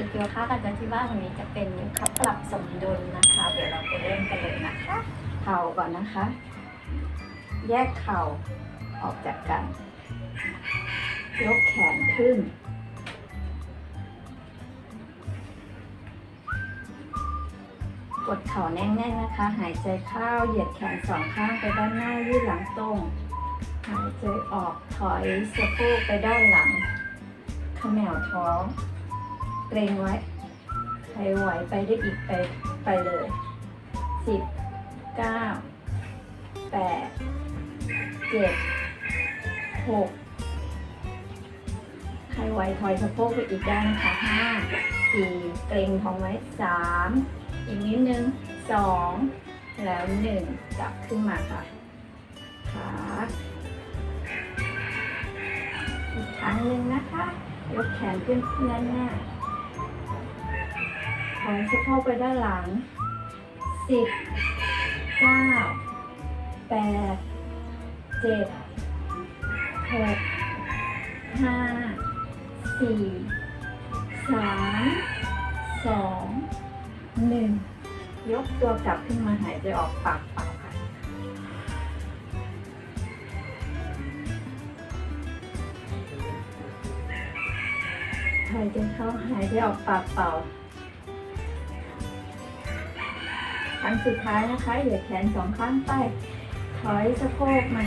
ฝึกโยวคะกันจากที่บ้านวันนี้จะเป็นโยคะปรับสมดุลนะคะ เดี๋ยวเราไปเริ่มกันเลยนะคะเข่าก่อนนะคะ แยกเข่าออกจากกัน ยกแขนขึ้น กดเข่าแน่นๆนะคะ หายใจเข้าเหยียดแขนสองข้างไปด้านหน้ายืดหลังตรงหายใจออกถอยสะโพกไปด้านหลังขมวท้อง เกรงไว้ ใครไหวไปได้อีกไปไปเลยสิบเก้าแปดเจ็ดหกใครไหวถอยสะโพกไปอีกได้นะคะห้าสี่เกรงท้องไว้สามอีกนิดนึงสองแล้วหนึ่งกลับขึ้นมาค่ะขาอีกครั้งหนึ่งนะคะ ยกแขนขึ้นเพื่อนหน้า ถอยสะโพกไปด้านหลัง สิบเก้าแปดเจ็ดหกห้าสี่สามสองหนึ่งยกตัวกลับขึ้นมาหายใจออกปากเปล่าค่ะหายใจเข้าหายใจออกปากเปล่า ครั้งสุดท้ายนะคะเหยียดแขนสองข้างไป ถอยสะโพกมา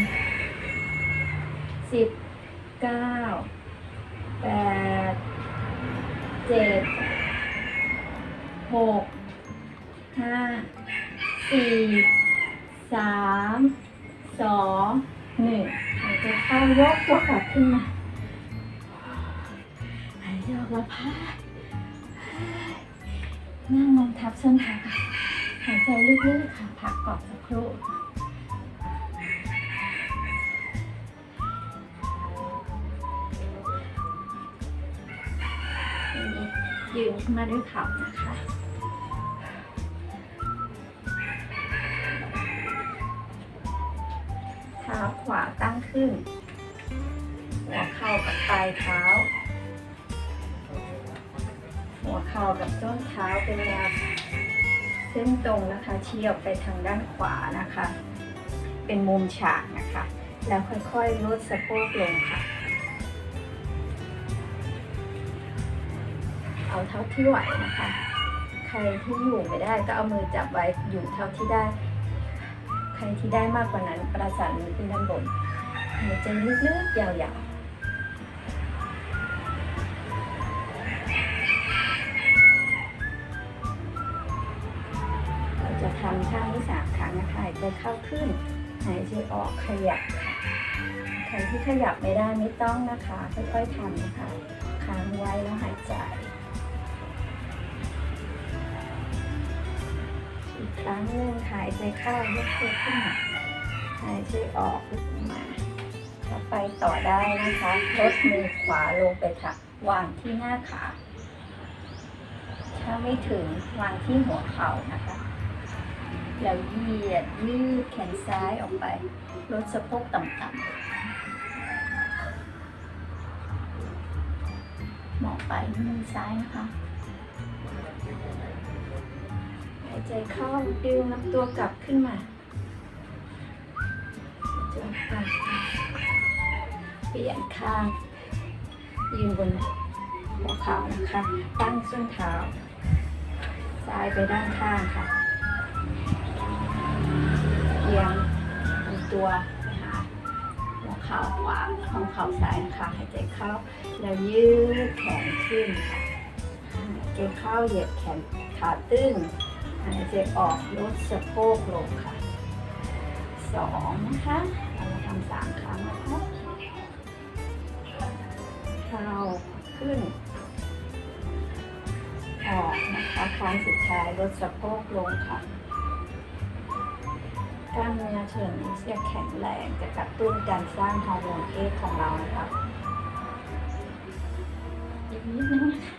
สิบเก้าแปดเจ็ดหกห้าสี่สามสองหนึ่งหายใจเข้ายกตัวกลับขึ้นมาหายใจออกแล้วพักนั่งลงทับส้นเท้า หายใจลึกๆค่ะ พักก่อนสักครู่ยืนขึ้นมาด้วยเข่านะคะ เท้าขวาตั้งขึ้น หัวเข่ากับปลายเท้า หัวเข่ากับต้นเท้าเป็นแนว เส้นตรงนะคะเชี้ออกไปทางด้านขวานะคะ เป็นมุมฉากนะคะ แล้วค่อยๆลดสะโพกลงค่ะ เอาเท่าที่ไหวนะคะ ใครที่อยู่ไม่ได้ก็เอามือจับไว้อยู่เท่าที่ได้ ใครที่ได้มากกว่านั้นประสานมือขึ้นด้านบนหายใจลึกๆยาวๆ เข้าขึ้น หายใจออกขยับค่ะใครที่ขยับไม่ได้ไม่ต้องนะคะ ค่อยๆทำนะคะค้างไว้แล้วหายใจอีกครั้งหนึ่งหายใจเข้ายกตัวขึ้นหายใจออกขึ้นมาเราไปต่อได้นะคะลดมือขวาลงไปค่ะวางที่หน้าขา ถ้าไม่ถึงวางที่หัวเข่านะคะ แล้วเหยียดยืดแขนซ้ายออกไป ลดสะโพกต่ำๆมองไปมือซ้ายนะคะหายใจเข้าดึงลำตัวกลับขึ้นมาจนไปเปลี่ยนข้าง ยืนบนหัวเข่านะคะ ตั้งส้นเท้า ซ้ายไปด้านข้างค่ะ อียงลำตัวไปหาหัวเข่าขวาของเข่าซ้ายนะคะหายใจเข้าแล้วยืดแขนขึ้นค่ะหายใจเข้าเหยียดแขนขาตึงหายใจออกลดสะโพกลงค่ะสองนะคะเรามาทำสามครั้งนะคะเข้าขึ้นออกนะคะครั้งสุดท้ายลดสะโพกลงค่ะ กล้ามเนื้อเชิงจะแข็งแรงจะกระตุ้นการสร้างฮอร์โมนเพศของเรานะคะอีกนิดนึงนะคะ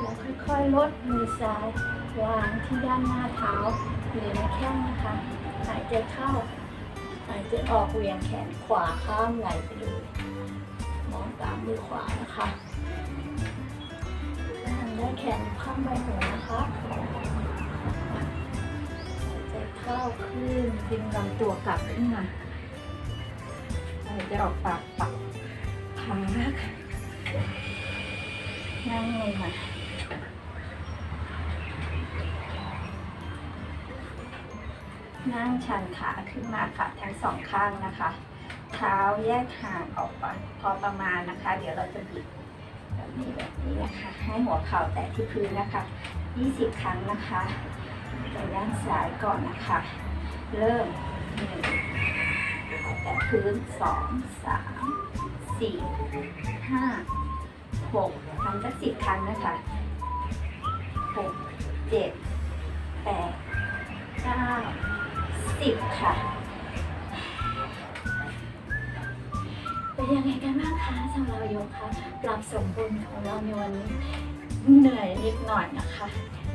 แล้วค่อยๆลดมือซ้ายวางที่ด้านหน้าเท้าหรือในแข้งนะคะหายใจเข้าหายใจออกเหวี่ยงแขนขวาข้ามไหลไปเลยมองตามมือขวานะคะได้แขนข้างใบหูนะคะายใจเข้าขึ้นดึงลำตัวกลับขึ้นมาหายใจออกปากปักพักนั่งลงค่ะนั่งชันขาขึ้นมาค่ะทั้งสองข้างนะคะ เท้าแยกห่างออกไปพอประมาณนะคะ เดี๋ยวเราจะบิดแบบนี้แบบนี้นะคะ ให้หัวเข่าแตะที่พื้นนะคะ 20 ครั้งนะคะ ไปด้านซ้ายก่อนนะคะ เริ่มหนึ่งแตะพื้นสองสามสี่ห้าหกทำสักสิบครั้งนะคะหกเจ็ดแปดเก้าสิบค่ะ เป็นยังไงกันบ้างคะสำหรับโยคะปรับสมดุลของเราในวันนี้เหนื่อยนิดหน่อยนะคะ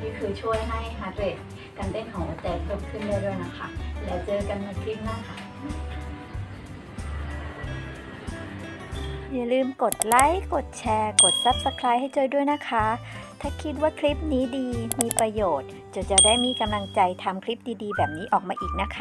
นี่คือช่วยให้ฮาร์ดเรท การเต้นของหัวใจเพิ่มขึ้นได้ด้วยนะคะ แล้วเจอกันในคลิปหน้าค่ะ อย่าลืมกดไลค์ กดแชร์ กด Subscribe ให้จอยด้วยนะคะ ถ้าคิดว่าคลิปนี้ดีมีประโยชน์จะจะได้มีกำลังใจทำคลิปดีๆ แบบนี้ออกมาอีกนะคะ